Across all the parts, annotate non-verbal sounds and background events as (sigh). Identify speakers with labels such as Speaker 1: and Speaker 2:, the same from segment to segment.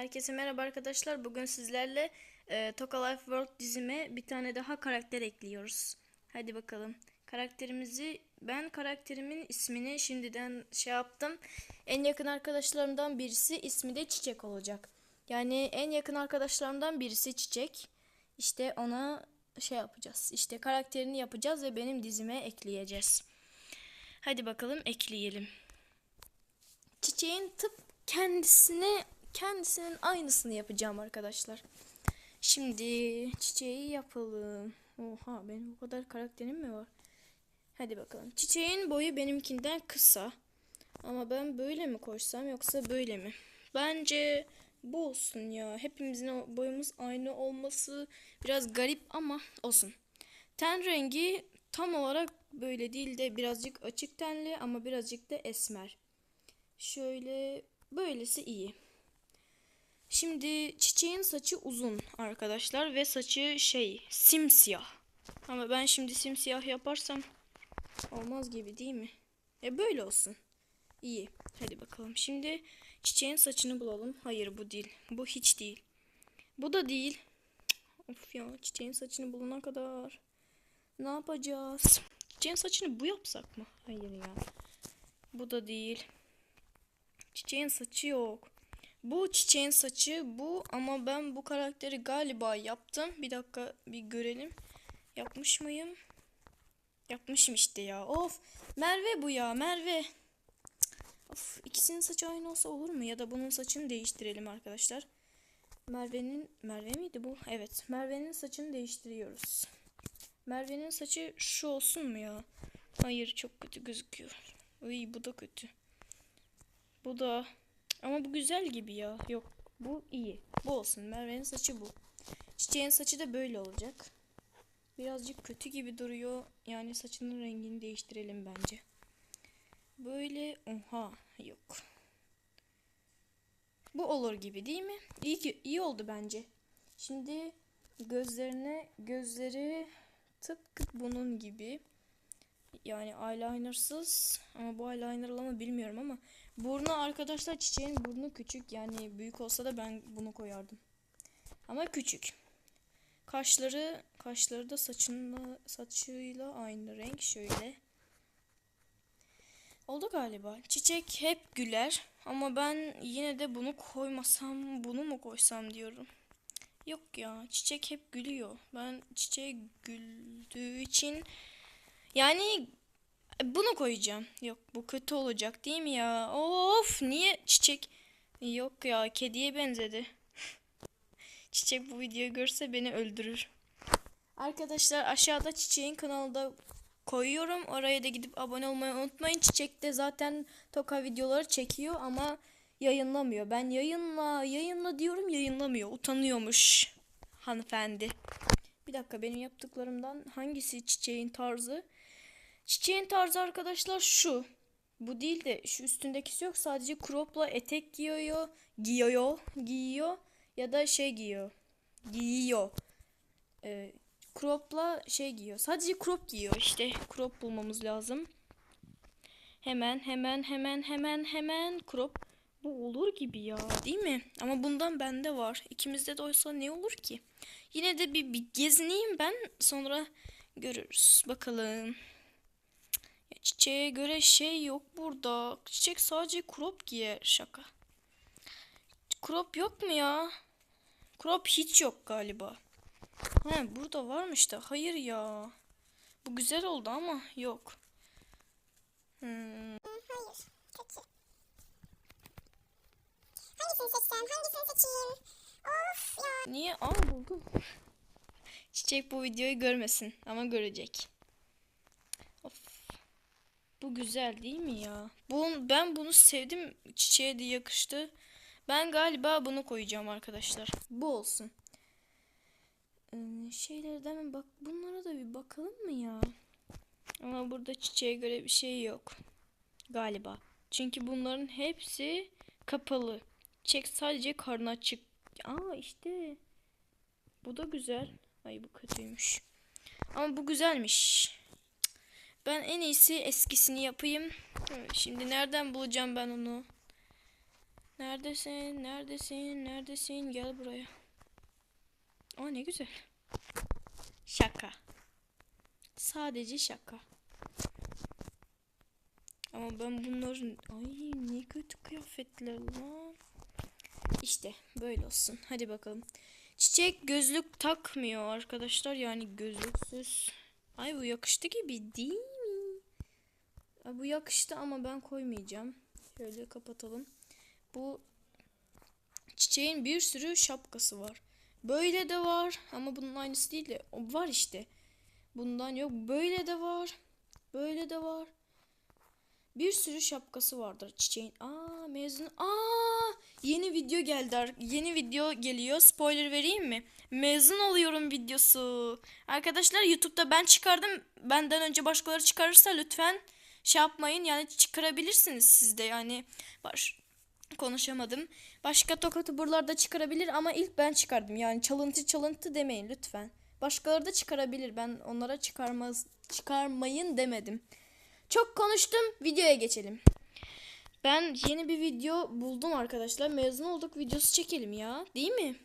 Speaker 1: Herkese merhaba arkadaşlar. Bugün sizlerle e, Toka Life World dizime bir tane daha karakter ekliyoruz. Hadi bakalım. Karakterimizi ben karakterimin ismini şimdiden şey yaptım. En yakın arkadaşlarımdan birisi ismi de Çiçek olacak. Yani en yakın arkadaşlarımdan birisi Çiçek. İşte ona şey yapacağız. İşte karakterini yapacağız ve benim dizime ekleyeceğiz. Hadi bakalım ekleyelim. Çiçeğin tıp kendisine kendisinin aynısını yapacağım arkadaşlar. Şimdi çiçeği yapalım. Oha benim bu kadar karakterim mi var? Hadi bakalım. Çiçeğin boyu benimkinden kısa. Ama ben böyle mi koysam yoksa böyle mi? Bence bu olsun ya. Hepimizin boyumuz aynı olması biraz garip ama olsun. Ten rengi tam olarak böyle değil de birazcık açık tenli ama birazcık da esmer. Şöyle böylesi iyi. Şimdi çiçeğin saçı uzun arkadaşlar ve saçı şey simsiyah. Ama ben şimdi simsiyah yaparsam olmaz gibi değil mi? E böyle olsun. İyi. Hadi bakalım. Şimdi çiçeğin saçını bulalım. Hayır bu değil. Bu hiç değil. Bu da değil. Of ya çiçeğin saçını bulana kadar ne yapacağız? Çiçeğin saçını bu yapsak mı? Hayır ya. Bu da değil. Çiçeğin saçı yok. Bu çiçeğin saçı bu ama ben bu karakteri galiba yaptım. Bir dakika bir görelim. Yapmış mıyım? Yapmışım işte ya. Of. Merve bu ya. Merve. Of. ikisinin saçı aynı olsa olur mu? Ya da bunun saçını değiştirelim arkadaşlar. Merve'nin Merve miydi bu? Evet. Merve'nin saçını değiştiriyoruz. Merve'nin saçı şu olsun mu ya? Hayır çok kötü gözüküyor. Uy bu da kötü. Bu da ama bu güzel gibi ya. Yok bu iyi. Bu olsun. Merve'nin saçı bu. Çiçeğin saçı da böyle olacak. Birazcık kötü gibi duruyor. Yani saçının rengini değiştirelim bence. Böyle oha yok. Bu olur gibi değil mi? İyi iyi oldu bence. Şimdi gözlerine gözleri tıpkı bunun gibi. Yani eyelinersız ama bu eyelinerla mı bilmiyorum ama burnu arkadaşlar çiçeğin burnu küçük yani büyük olsa da ben bunu koyardım. Ama küçük. Kaşları kaşları da saçınla saçıyla aynı renk şöyle. Oldu galiba. Çiçek hep güler ama ben yine de bunu koymasam bunu mu koysam diyorum. Yok ya çiçek hep gülüyor. Ben çiçeğe güldüğü için yani bunu koyacağım. Yok bu kötü olacak değil mi ya? Of niye çiçek? Yok ya kediye benzedi. (laughs) Çiçek bu videoyu görse beni öldürür. Arkadaşlar aşağıda Çiçek'in kanalda koyuyorum. Oraya da gidip abone olmayı unutmayın. Çiçek de zaten Toka videoları çekiyor ama yayınlamıyor. Ben yayınla yayınla diyorum yayınlamıyor. Utanıyormuş hanımefendi. Bir dakika benim yaptıklarımdan hangisi Çiçek'in tarzı? Çiçeğin tarzı arkadaşlar şu. Bu değil de şu üstündekisi yok. Sadece cropla etek giyiyor. Giyiyor. Giyiyor. Ya da şey giyiyor. Giyiyor. Ee, cropla şey giyiyor. Sadece crop giyiyor işte. Crop bulmamız lazım. Hemen hemen hemen hemen hemen crop. Bu olur gibi ya değil mi? Ama bundan bende var. İkimizde de oysa ne olur ki? Yine de bir, bir gezineyim ben. Sonra görürüz. Bakalım. Çiçeğe göre şey yok burada. Çiçek sadece crop giyer. Şaka. Crop yok mu ya? Crop hiç yok galiba. He burada varmış da. Hayır ya. Bu güzel oldu ama yok. Hmm.
Speaker 2: Hayır. Kötü. Hangisini seçsem? Hangisini seçeyim? Of ya.
Speaker 1: Niye? Aa buldum. Çiçek bu videoyu görmesin ama görecek. Bu güzel değil mi ya? Bu, ben bunu sevdim. Çiçeğe de yakıştı. Ben galiba bunu koyacağım arkadaşlar. Bu olsun. Ee, şeylerden mi bak bunlara da bir bakalım mı ya? Ama burada çiçeğe göre bir şey yok. Galiba. Çünkü bunların hepsi kapalı. Çiçek sadece karnı açık. Aa işte. Bu da güzel. Ay bu kötüymüş. Ama bu güzelmiş. Ben en iyisi eskisini yapayım. Şimdi nereden bulacağım ben onu? Neredesin? Neredesin? Neredesin? Gel buraya. Aa ne güzel. Şaka. Sadece şaka. Ama ben bunların ay ne kötü kıyafetler lan. İşte böyle olsun. Hadi bakalım. Çiçek gözlük takmıyor arkadaşlar. Yani gözlüksüz. Ay bu yakıştı gibi değil bu yakıştı ama ben koymayacağım. Şöyle kapatalım. Bu çiçeğin bir sürü şapkası var. Böyle de var ama bunun aynısı değil de o var işte. Bundan yok. Böyle de var. Böyle de var. Bir sürü şapkası vardır çiçeğin. Aa mezun. Aa yeni video geldi. Yeni video geliyor. Spoiler vereyim mi? Mezun oluyorum videosu. Arkadaşlar YouTube'da ben çıkardım. Benden önce başkaları çıkarırsa lütfen şey yapmayın. Yani çıkarabilirsiniz siz de yani. Baş konuşamadım. Başka tokat buralarda çıkarabilir ama ilk ben çıkardım. Yani çalıntı çalıntı demeyin lütfen. Başkaları da çıkarabilir. Ben onlara çıkarmaz çıkarmayın demedim. Çok konuştum. Videoya geçelim. Ben yeni bir video buldum arkadaşlar. Mezun olduk videosu çekelim ya. Değil mi?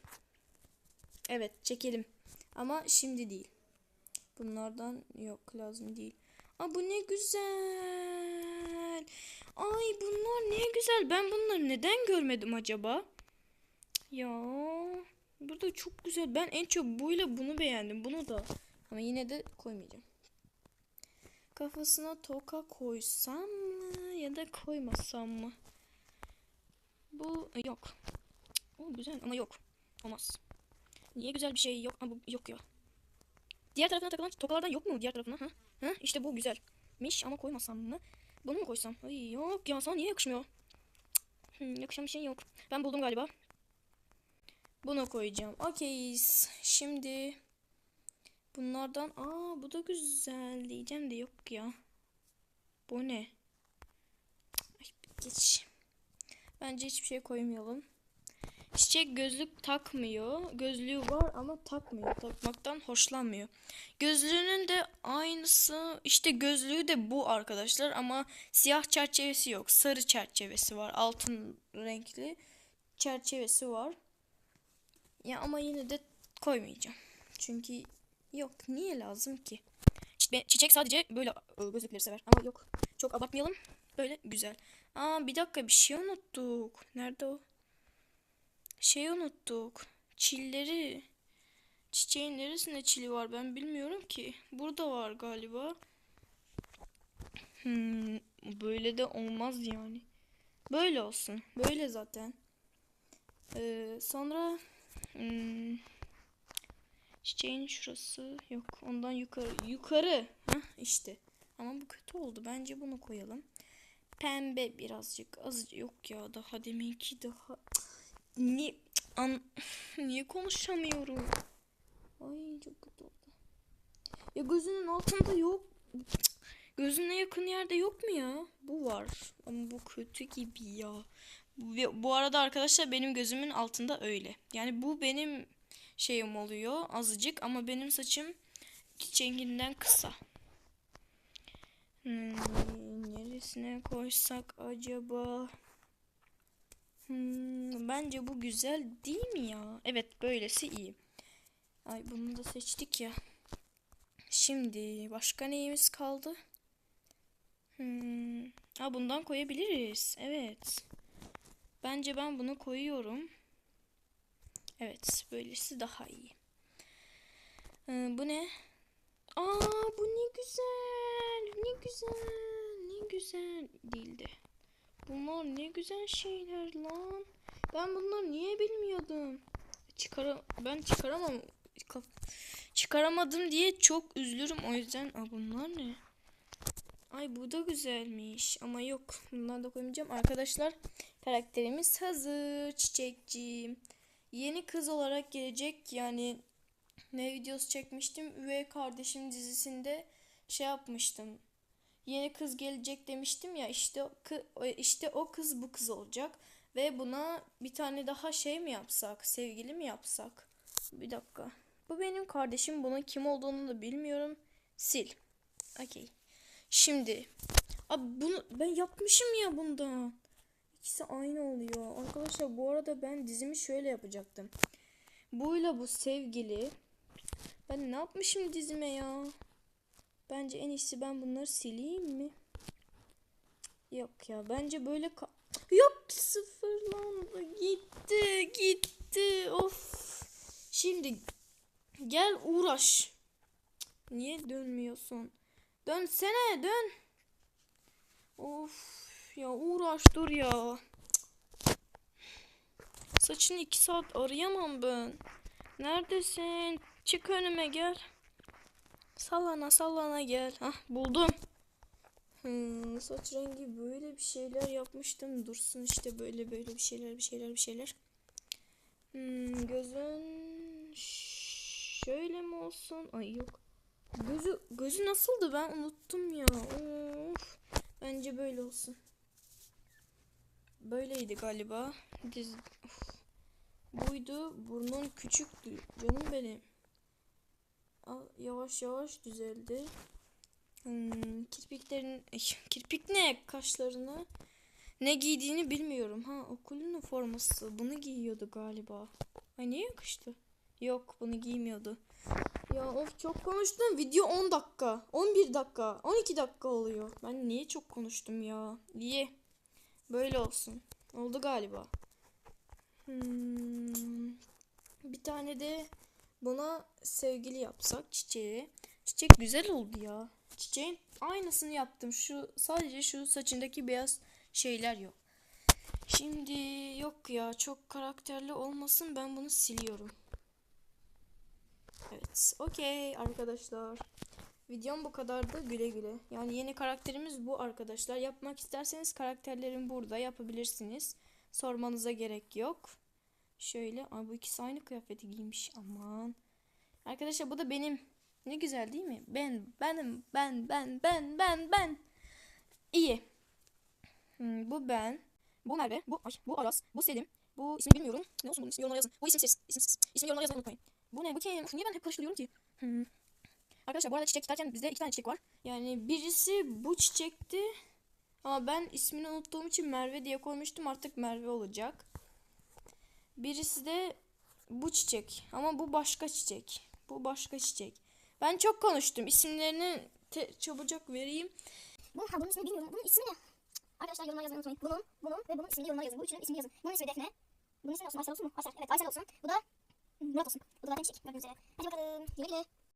Speaker 1: Evet çekelim. Ama şimdi değil. Bunlardan yok lazım değil. Aa bu ne güzel. Ay bunlar ne güzel. Ben bunları neden görmedim acaba? Ya burada çok güzel. Ben en çok buyla bunu beğendim. Bunu da. Ama yine de koymayacağım. Kafasına toka koysam mı ya da koymasam mı? Bu e, yok. O güzel ama yok. Olmaz. Niye güzel bir şey yok? Bu yok ya. Diğer tarafına takılan tokalardan yok mu diğer tarafına? Ha? Ha? İşte bu güzelmiş ama koymasam mı? Bunu mu koysam? Ay yok ya sana niye yakışmıyor? Hmm, yakışan bir şey yok. Ben buldum galiba. Bunu koyacağım. Okey. Şimdi bunlardan aa bu da güzel diyeceğim de yok ya. Bu ne? Ay, geç. Bence hiçbir şey koymayalım. Çiçek gözlük takmıyor. Gözlüğü var ama takmıyor. Takmaktan hoşlanmıyor. Gözlüğünün de aynısı işte gözlüğü de bu arkadaşlar ama siyah çerçevesi yok. Sarı çerçevesi var. Altın renkli çerçevesi var. Ya ama yine de koymayacağım. Çünkü yok. Niye lazım ki? Çi- Çiçek sadece böyle e, gözlükleri sever. Ama yok. Çok abartmayalım. Böyle güzel. Aa bir dakika bir şey unuttuk. Nerede o? Şey unuttuk. Çilleri. Çiçeğin neresinde çili var ben bilmiyorum ki. Burada var galiba. Hmm, böyle de olmaz yani. Böyle olsun. Böyle zaten. Ee, sonra hmm, çiçeğin şurası yok. Ondan yukarı. Yukarı. Hah işte. Ama bu kötü oldu. Bence bunu koyalım. Pembe birazcık. Azıcık yok ya daha deminki daha. Niye an (sighs) niye konuşamıyorum? Ay çok kötü oldu. Ya gözünün altında yok. Gözüne yakın yerde yok mu ya? Bu var. Ama bu kötü gibi ya. Ve bu arada arkadaşlar benim gözümün altında öyle. Yani bu benim şeyim oluyor azıcık ama benim saçım çiçeğinden kısa. Hmm, neresine koysak acaba? Hmm, bence bu güzel değil mi ya? Evet böylesi iyi. Ay bunu da seçtik ya. Şimdi başka neyimiz kaldı? Hmm. Ha bundan koyabiliriz. Evet. Bence ben bunu koyuyorum. Evet, böylesi daha iyi. Ee, bu ne? Aa, bu ne güzel. Ne güzel. Ne güzel değildi. Bunlar ne güzel şeyler lan. Ben bunları niye bilmiyordum? Çıkara ben çıkaramam. Çıkaramadım diye çok üzülürüm o yüzden. Aa, bunlar ne? Ay bu da güzelmiş ama yok bundan da koymayacağım. Arkadaşlar karakterimiz hazır çiçekçi. Yeni kız olarak gelecek yani ne videosu çekmiştim. Üvey kardeşim dizisinde şey yapmıştım. Yeni kız gelecek demiştim ya işte işte o kız bu kız olacak ve buna bir tane daha şey mi yapsak sevgili mi yapsak bir dakika bu benim kardeşim bunun kim olduğunu da bilmiyorum sil okey şimdi abi bunu ben yapmışım ya bundan İkisi aynı oluyor. Arkadaşlar bu arada ben dizimi şöyle yapacaktım. Buyla bu sevgili. Ben ne yapmışım dizime ya? Bence en iyisi ben bunları sileyim mi? Yok ya bence böyle Yok sıfırlandı gitti gitti of. Şimdi gel uğraş. Niye dönmüyorsun? Dönsene dön. Of ya uğraş dur ya. Saçını iki saat arayamam ben. Neredesin? Çık önüme gel. Sallana sallana gel. Hah buldum. Hmm, saç rengi böyle bir şeyler yapmıştım. Dursun işte böyle böyle bir şeyler bir şeyler bir şeyler. Hmm, gözün şöyle mi olsun? Ay yok. Gözü gözü nasıldı ben unuttum ya. Of. Bence böyle olsun. Böyleydi galiba. Diz. Buydu. Burnun küçüktü. Canım benim. Yavaş yavaş düzeldi. Hmm, kirpiklerin (laughs) kirpik ne kaşlarını ne giydiğini bilmiyorum. Ha okulun forması bunu giyiyordu galiba. Ay niye yakıştı? Yok bunu giymiyordu. Ya of çok konuştum. Video 10 dakika, 11 dakika, 12 dakika oluyor. Ben niye çok konuştum ya? İyi. Böyle olsun. Oldu galiba. Hmm, bir tane de buna sevgili yapsak çiçeğe. Çiçek güzel oldu ya. Çiçeğin aynısını yaptım. Şu sadece şu saçındaki beyaz şeyler yok. Şimdi yok ya çok karakterli olmasın ben bunu siliyorum. Evet. Okey arkadaşlar. Videom bu kadardı. Güle güle. Yani yeni karakterimiz bu arkadaşlar. Yapmak isterseniz karakterlerim burada yapabilirsiniz. Sormanıza gerek yok. Şöyle. Ay bu ikisi aynı kıyafeti giymiş. Aman. Arkadaşlar bu da benim. Ne güzel değil mi? Ben, benim, ben, ben, ben, ben, ben. İyi. Hmm, bu ben. Bu Merve. Bu, ay, bu Aras. Bu Selim. Bu ismi bilmiyorum. Ne olsun bunun ismi yorumlara yazın. Bu isimsiz. İsimsiz. İsmi yorumlara yazmayı unutmayın. Bu ne? Bu kim? Niye ben hep karıştırıyorum ki? Hmm. Arkadaşlar bu arada çiçek derken bizde iki tane çiçek var. Yani birisi bu çiçekti. Ama ben ismini unuttuğum için Merve diye koymuştum. Artık Merve olacak. Birisi de bu çiçek. Ama bu başka çiçek. Bu başka çiçek. Ben çok konuştum. İsimlerini çabucak vereyim.
Speaker 2: Bu, ha bunun ismini bilmiyorum. Bunun ismi ne? Arkadaşlar yorumlara yazmayı unutmayın. Bunun, bunun ve bunun ismini yorumlara yazın. Bu üçünün ismini yazın. Bunun ismi Defne. Bunun ismi olsun. Aysel olsun mu? Aysel. Evet Aysel olsun. Bu da Murat olsun. Bu da zaten çiçek. Gördüğünüz üzere. Hadi bakalım. Güle güle.